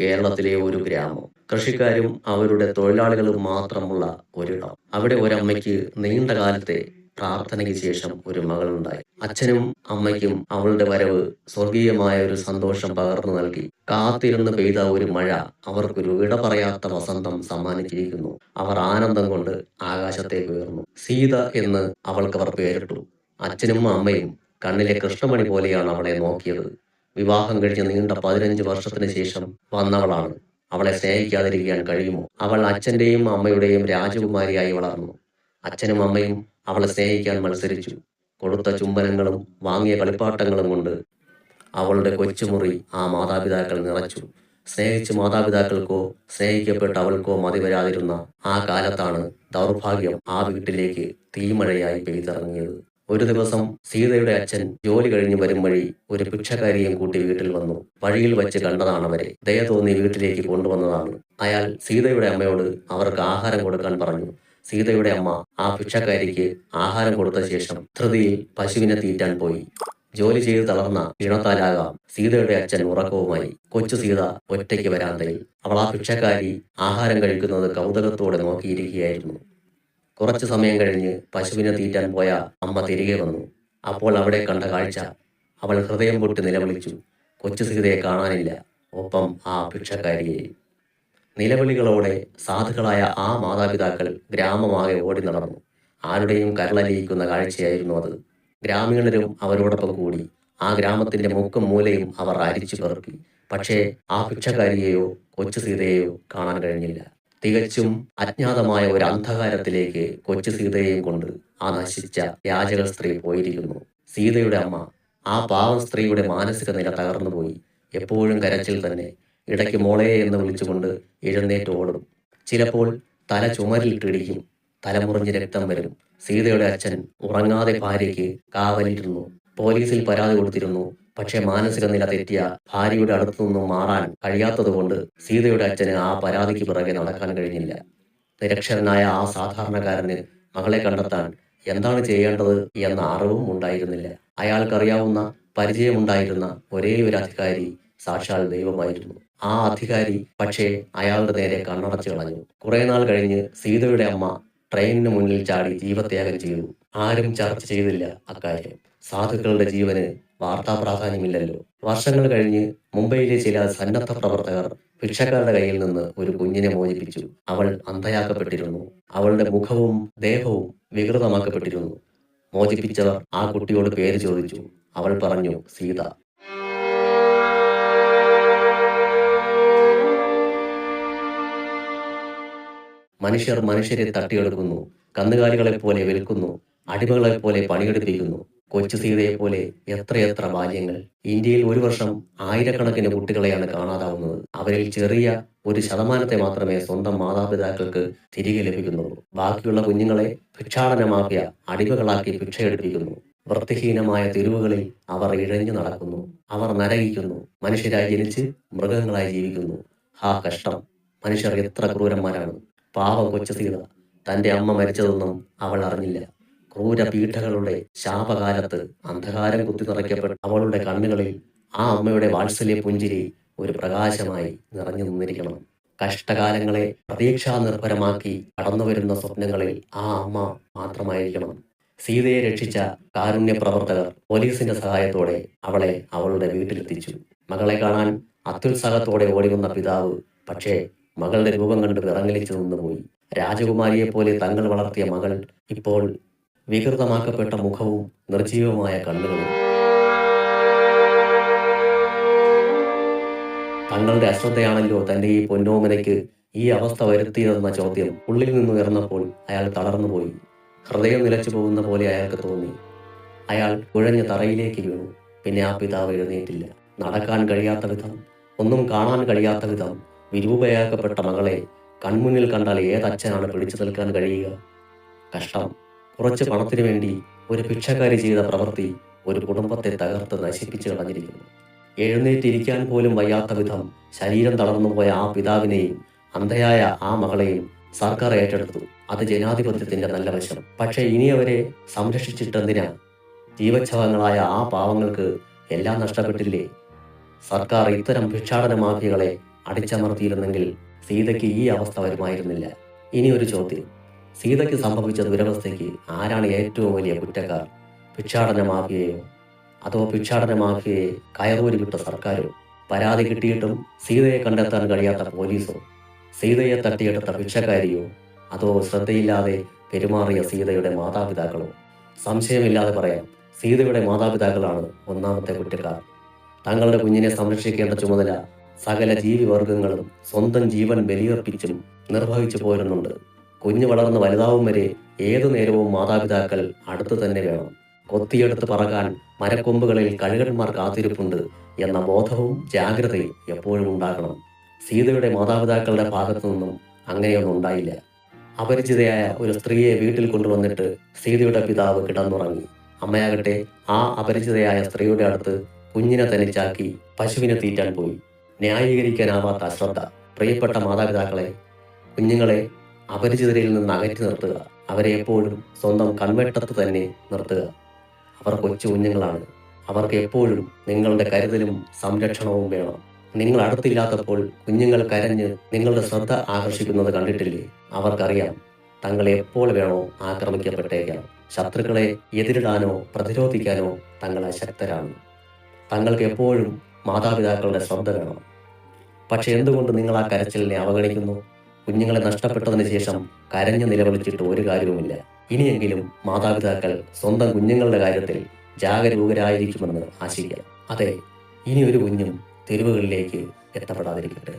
കേരളത്തിലെ ഒരു ഗ്രാമം. കൃഷിക്കാരും അവരുടെ തൊഴിലാളികളും മാത്രമുള്ള ഒരിടം. അവിടെ ഒരമ്മയ്ക്ക് നീണ്ട കാലത്തെ പ്രാർത്ഥനയ്ക്ക് ശേഷം ഒരു മകളുണ്ടായി. അച്ഛനും അമ്മയ്ക്കും അവളുടെ വരവ് സ്വർഗീയമായ ഒരു സന്തോഷം പകർന്നു നൽകി. കാത്തിരുന്ന് പെയ്ത ഒരു മഴ അവർക്കൊരു ഇട പറയാത്ത വസന്തം സമ്മാനിച്ചിരിക്കുന്നു. അവർ ആനന്ദം കൊണ്ട് ആകാശത്തേക്ക് ഉയർന്നു. സീത എന്ന് അവൾക്ക് അവർ പേരിട്ടു. അച്ഛനും അമ്മയും കണ്ണിലെ കൃഷ്ണമണി പോലെയാണ് അവളെ നോക്കിയത്. വിവാഹം കഴിഞ്ഞ നീണ്ട പതിനഞ്ച് വർഷത്തിന് ശേഷം വന്നവളാണ്. അവളെ സ്നേഹിക്കാതിരിക്കാൻ കഴിയുമോ? അവൾ അച്ഛന്റെയും അമ്മയുടെയും രാജകുമാരിയായി വളർന്നു. അച്ഛനും അമ്മയും അവളെ സ്നേഹിക്കാൻ മത്സരിച്ചു. കൊടുത്ത ചുംബനങ്ങളും വാങ്ങിയ കളിപ്പാട്ടങ്ങളും കൊണ്ട് അവളുടെ കൊച്ചുമുറി ആ മാതാപിതാക്കൾ നിറച്ചു. സ്നേഹിച്ച മാതാപിതാക്കൾക്കോ സ്നേഹിക്കപ്പെട്ട അവൾക്കോ മതി വരാതിരുന്ന ആ കാലത്താണ് ദൗർഭാഗ്യം ആ വീട്ടിലേക്ക് തീമഴയായി പെയ്തിറങ്ങിയത്. ഒരു ദിവസം സീതയുടെ അച്ഛൻ ജോലി കഴിഞ്ഞ് വരും വഴി ഒരു ഭിക്ഷക്കാരിയും കൂട്ടി വീട്ടിൽ വന്നു. വഴിയിൽ വെച്ച് കണ്ടതാണ് അവരെ. ദയ തോന്നി വീട്ടിലേക്ക് കൊണ്ടുവന്നതാണ്. അയാൾ സീതയുടെ അമ്മയോട് അവർക്ക് ആഹാരം കൊടുക്കാൻ പറഞ്ഞു. സീതയുടെ അമ്മ ആ ഭിക്ഷക്കാരിക്ക് ആഹാരം കൊടുത്ത ശേഷം ധൃതിയിൽ പശുവിനെ തീറ്റാൻ പോയി. ജോലി ചെയ്ത് തളർന്ന ക്ഷീണത്താലാകാം സീതയുടെ അച്ഛൻ ഉറക്കവുമായി. കൊച്ചു സീത ഒറ്റയ്ക്ക് വരാന്തയിൽ അവൾ ആ ഭിക്ഷക്കാരി ആഹാരം കഴിക്കുന്നത് കൗതുകത്തോടെ നോക്കിയിരിക്കുകയായിരുന്നു. കുറച്ചു സമയം കഴിഞ്ഞ് പശുവിനെ തീറ്റാൻ പോയ അമ്മ തിരികെ വന്നു. അപ്പോൾ അവിടെ കണ്ട കാഴ്ച. അവൾ ഹൃദയം പൊട്ടി നിലവിളിച്ചു. കൊച്ചു സീതയെ കാണാനില്ല. ഒപ്പം ആ ഭിക്ഷക്കാരിയെ. നിലവിളികളോടെ സാധുക്കളായ ആ മാതാപിതാക്കൾ ഗ്രാമമാകെ ഓടി നടന്നു. ആരുടെയും കരളലിയിക്കുന്ന കാഴ്ചയായിരുന്നു അത്. ഗ്രാമീണരും അവരോടൊപ്പം കൂടി. ആ ഗ്രാമത്തിന്റെ മുക്കും മൂലയും അവർ അരിച്ചു പെറുക്കി. പക്ഷേ ആ ഭിക്ഷക്കാരിയെയോ കൊച്ചു സീതയെയോ കാണാൻ കഴിഞ്ഞില്ല. തികച്ചും അജ്ഞാതമായ ഒരു അന്ധകാരത്തിലേക്ക് കൊച്ചു സീതയെയും കൊണ്ട് ആ നശിച്ച യാചക സ്ത്രീ പോയിരിക്കുന്നു. സീതയുടെ അമ്മ ആ പാവ സ്ത്രീയുടെ മാനസിക നില തകർന്നുപോയി എപ്പോഴും കരച്ചിൽ തന്നെ ഇടയ്ക്ക് മോളെ എന്ന് വിളിച്ചുകൊണ്ട് എഴുന്നേറ്റ് ഓടും. ചിലപ്പോൾ തല ചുമരിലിട്ടിടിക്കും. തലമുറിഞ്ഞ് രക്തം വരും. സീതയുടെ അച്ഛൻ ഉറങ്ങാതെ ഭാര്യയ്ക്ക് കാവലിരുന്നു. പോലീസിൽ പരാതി കൊടുത്തിരുന്നു. പക്ഷേ മാനസിക നില തെറ്റിയ ഭാര്യയുടെ അടുത്തു നിന്നും മാറാൻ കഴിയാത്തതുകൊണ്ട് സീതയുടെ അച്ഛന് ആ പരാതിക്ക് പിറകെ നടക്കാൻ കഴിഞ്ഞില്ല. നിരക്ഷരനായ ആ സാധാരണക്കാരന് മകളെ കണ്ടെത്താൻ എന്താണ് ചെയ്യേണ്ടത് എന്ന അറിവും ഉണ്ടായിരുന്നില്ല. അയാൾക്കറിയാവുന്ന പരിചയമുണ്ടായിരുന്ന ഒരേ ഒരു അധികാരി സാക്ഷാൽ ദൈവമായിരുന്നു. ആ അധികാരി പക്ഷേ അയാളുടെ നേരെ കണ്ണടച്ചു കളഞ്ഞു. കുറെ നാൾ കഴിഞ്ഞ് സീതയുടെ അമ്മ ട്രെയിനിന് മുന്നിൽ ചാടി ജീവത്യാഗം ചെയ്തു. ആരും ചർച്ച ചെയ്തില്ല അക്കാര്യം. സാധുക്കളുടെ ജീവന് വാർത്താ പ്രാധാന്യമില്ലല്ലോ. വർഷങ്ങൾ കഴിഞ്ഞ് മുംബൈയിലെ ചില സന്നദ്ധ പ്രവർത്തകർ ഭിക്ഷക്കാരുടെ കയ്യിൽ നിന്ന് ഒരു കുഞ്ഞിനെ മോചിപ്പിച്ചു. അവൾ അന്ധയാക്കപ്പെട്ടിരുന്നു. അവളുടെ മുഖവും ദേഹവും വികൃതമാക്കപ്പെട്ടിരുന്നു. മോചിപ്പിച്ചവർ ആ കുട്ടിയോട് പേര് ചോദിച്ചു. അവൾ പറഞ്ഞു സീത. മനുഷ്യർ മനുഷ്യരെ തട്ടിയെടുക്കുന്നു. കന്നുകാലികളെ പോലെ വിൽക്കുന്നു. അടിമകളെ പോലെ പണിയെടുപ്പിക്കുന്നു കൊച്ചു സീതയെ പോലെ എത്രയെത്ര ബാല്യങ്ങൾ. ഇന്ത്യയിൽ ഒരു വർഷം ആയിരക്കണക്കിന് കുട്ടികളെയാണ് കാണാതാവുന്നത്. അവരിൽ ചെറിയ ഒരു ശതമാനത്തെ മാത്രമേ സ്വന്തം മാതാപിതാക്കൾക്ക് തിരികെ ലഭിക്കുന്നുള്ളൂ. ബാക്കിയുള്ള കുഞ്ഞുങ്ങളെ ഭിക്ഷാടനമാക്കിയ അടിമകളാക്കി ഭിക്ഷയെടുപ്പിക്കുന്നു. വൃത്തിഹീനമായ തെരുവുകളിൽ അവർ ഇഴഞ്ഞു നടക്കുന്നു. അവർ നരകിക്കുന്നു. മനുഷ്യരായി ജനിച്ച് മൃഗങ്ങളായി ജീവിക്കുന്നു. ഹാ കഷ്ടം. മനുഷ്യർ എത്ര ക്രൂരന്മാരാണ്. പാവ കൊച്ചു സീത. തന്റെ അമ്മ മരിച്ചതൊന്നും അവൾ അറിഞ്ഞില്ല. ക്രൂര പീഠകളുടെ ശാപകാലത്ത് അന്ധകാരം കുത്തി നിറയ്ക്കപ്പെട്ട അവളുടെ കണ്ണുകളിൽ ആ അമ്മയുടെ വാത്സല്യ പുഞ്ചിരി ഒരു പ്രകാശമായി നിറഞ്ഞു നിന്നിരിക്കണം. കഷ്ടകാലങ്ങളെ പ്രതീക്ഷാ നിർഭരമാക്കി കടന്നുവരുന്ന സ്വപ്നങ്ങളിൽ ആ അമ്മ മാത്രമായിരിക്കണം. സീതയെ രക്ഷിച്ച കാരുണ്യ പ്രവർത്തകർ പോലീസിന്റെ സഹായത്തോടെ അവളെ അവളുടെ വീട്ടിലെത്തിച്ചു. മകളെ കാണാൻ അത്യുത്സാഹത്തോടെ ഓടിവന്ന പിതാവ് പക്ഷേ മകളുടെ രൂപം കണ്ട് വിറങ്ങലിച്ചു നിന്നുപോയി. രാജകുമാരിയെ പോലെ തങ്ങൾ വളർത്തിയ മകൾ ഇപ്പോൾ വികൃതമാക്കപ്പെട്ട മുഖവും നിർജീവമായ കണ്ണുകളും തങ്ങളുടെ അശ്രദ്ധയാണല്ലോ തന്റെ ഈ പൊന്നോമനയ്ക്ക് ഈ അവസ്ഥ വരുത്തിയതെന്ന ചോദ്യം ഉള്ളിൽ നിന്ന് ഉയർന്നപ്പോൾ അയാൾ തളർന്നുപോയി. ഹൃദയം നിലച്ചു പോകുന്ന പോലെ അയാൾക്ക് തോന്നി. അയാൾ കുഴഞ്ഞ തറയിലേക്ക് വീണു. പിന്നെ ആ പിതാവ് എഴുന്നേറ്റില്ല. നടക്കാൻ കഴിയാത്ത വിധം ഒന്നും കാണാൻ കഴിയാത്ത വിധം വിരൂപയാക്കപ്പെട്ട മകളെ കൺമുന്നിൽ കണ്ടാൽ ഏതച്ഛനാണ് പിടിച്ചു നിൽക്കാൻ കഴിയുക? കഷ്ടം. കുറച്ച് പണത്തിനു വേണ്ടി ഒരു ഭിക്ഷക്കാരി ചെയ്ത പ്രവൃത്തി ഒരു കുടുംബത്തെ തകർത്ത് നശിപ്പിച്ചു കളഞ്ഞിരിക്കുന്നു എഴുന്നേറ്റിരിക്കാൻ പോലും വയ്യാത്ത വിധം ശരീരം തളർന്നുപോയ ആ പിതാവിനെയും അന്ധയായ ആ മകളെയും സർക്കാർ ഏറ്റെടുത്തു. അത് ജനാധിപത്യത്തിന്റെ നല്ല വശം. പക്ഷേ ഇനി അവരെ സംരക്ഷിച്ചിട്ടെന്തിനാ? ജീവച്ഛവങ്ങളായ ആ പാവങ്ങൾക്ക് എല്ലാം നഷ്ടപ്പെട്ടില്ലേ? സർക്കാർ ഇത്തരം ഭിക്ഷാടന മാഫിയകളെ അടിച്ചമർത്തിയിരുന്നെങ്കിൽ സീതയ്ക്ക് ഈ അവസ്ഥ വരുമായിരുന്നില്ല. ഇനി ഒരു ചോദ്യം. സീതയ്ക്ക് സംഭവിച്ച ദുരവസ്ഥയ്ക്ക് ആരാണ് ഏറ്റവും വലിയ കുറ്റക്കാർ? ഭിക്ഷാടന അതോ ഭിക്ഷാടന കയറൂരി വിട്ട സർക്കാരോ? പരാതി കിട്ടിയിട്ടും സീതയെ കണ്ടെത്താൻ കഴിയാത്ത പോലീസോ? സീതയെ തട്ടിയെടുത്ത ഭിക്ഷക്കാരിയോ? അതോ ശ്രദ്ധയില്ലാതെ പെരുമാറിയ സീതയുടെ മാതാപിതാക്കളോ? സംശയമില്ലാതെ പറയാം. സീതയുടെ മാതാപിതാക്കളാണ് ഒന്നാമത്തെ കുറ്റക്കാർ. തങ്ങളുടെ കുഞ്ഞിനെ സംരക്ഷിക്കേണ്ട ചുമതല സകല ജീവിവർഗങ്ങളും സ്വന്തം ജീവൻ ബലിയർപ്പിച്ചും നിർവഹിച്ചു പോരുന്നുണ്ട്. കുഞ്ഞ് വളർന്ന് വലുതാവും വരെ ഏതു നേരവും മാതാപിതാക്കൾ അടുത്തു തന്നെ വേണം. കൊത്തിയെടുത്ത് പറകാൻ മരക്കൊമ്പുകളിൽ കഴുകന്മാർ കാത്തിരിപ്പുണ്ട് എന്ന ബോധവും ജാഗ്രതയും എപ്പോഴും ഉണ്ടാകണം. സീതയുടെ മാതാപിതാക്കളുടെ ഭാഗത്തു നിന്നും അങ്ങനെയൊന്നും ഉണ്ടായില്ല. അപരിചിതയായ ഒരു സ്ത്രീയെ വീട്ടിൽ കൊണ്ടുവന്നിട്ട് സീതയുടെ പിതാവ് കിടന്നുറങ്ങി. അമ്മയാകട്ടെ ആ അപരിചിതയായ സ്ത്രീയുടെ അടുത്ത് കുഞ്ഞിനെ തനിച്ചാക്കി പശുവിനെ തീറ്റാൻ പോയി. ന്യായീകരിക്കാനാവാത്ത അശ്രദ്ധ. പ്രിയപ്പെട്ട മാതാപിതാക്കളെ കുഞ്ഞുങ്ങളെ അപരിചിതരിൽ നിന്ന് അകറ്റി നിർത്തുക. അവരെ എപ്പോഴും സ്വന്തം കൺവെട്ടത്ത് തന്നെ നിർത്തുക. അവർ കൊച്ചു കുഞ്ഞുങ്ങളാണ്. അവർക്ക് എപ്പോഴും നിങ്ങളുടെ കരുതലും സംരക്ഷണവും വേണം. നിങ്ങൾ അടുത്തില്ലാത്തപ്പോൾ കുഞ്ഞുങ്ങൾ കരഞ്ഞ് നിങ്ങളുടെ ശ്രദ്ധ ആകർഷിക്കുന്നത് കണ്ടിട്ടില്ലേ? അവർക്കറിയാം തങ്ങളെ എപ്പോൾ വേണോ ആക്രമിക്കപ്പെട്ടേക്കാം. ശത്രുക്കളെ എതിരിടാനോ പ്രതിരോധിക്കാനോ തങ്ങൾ അശക്തരാണ്. തങ്ങൾക്ക് എപ്പോഴും മാതാപിതാക്കളുടെ ശ്രദ്ധ വേണം. പക്ഷെ എന്തുകൊണ്ട് നിങ്ങൾ ആ കരച്ചിലിനെ അവഗണിക്കുന്നു? കുഞ്ഞുങ്ങളെ നഷ്ടപ്പെട്ടതിന് ശേഷം കരഞ്ഞു നിലവിളിച്ചിട്ട് ഒരു കാര്യവുമില്ല. ഇനിയെങ്കിലും മാതാപിതാക്കൾ സ്വന്തം കുഞ്ഞുങ്ങളുടെ കാര്യത്തിൽ ജാഗരൂകരായിരിക്കുമെന്ന് ആശിക്കാം. അതെ ഇനി ഒരു കുഞ്ഞും തെരുവുകളിലേക്ക് എത്തപ്പെടാതിരിക്കട്ടെ.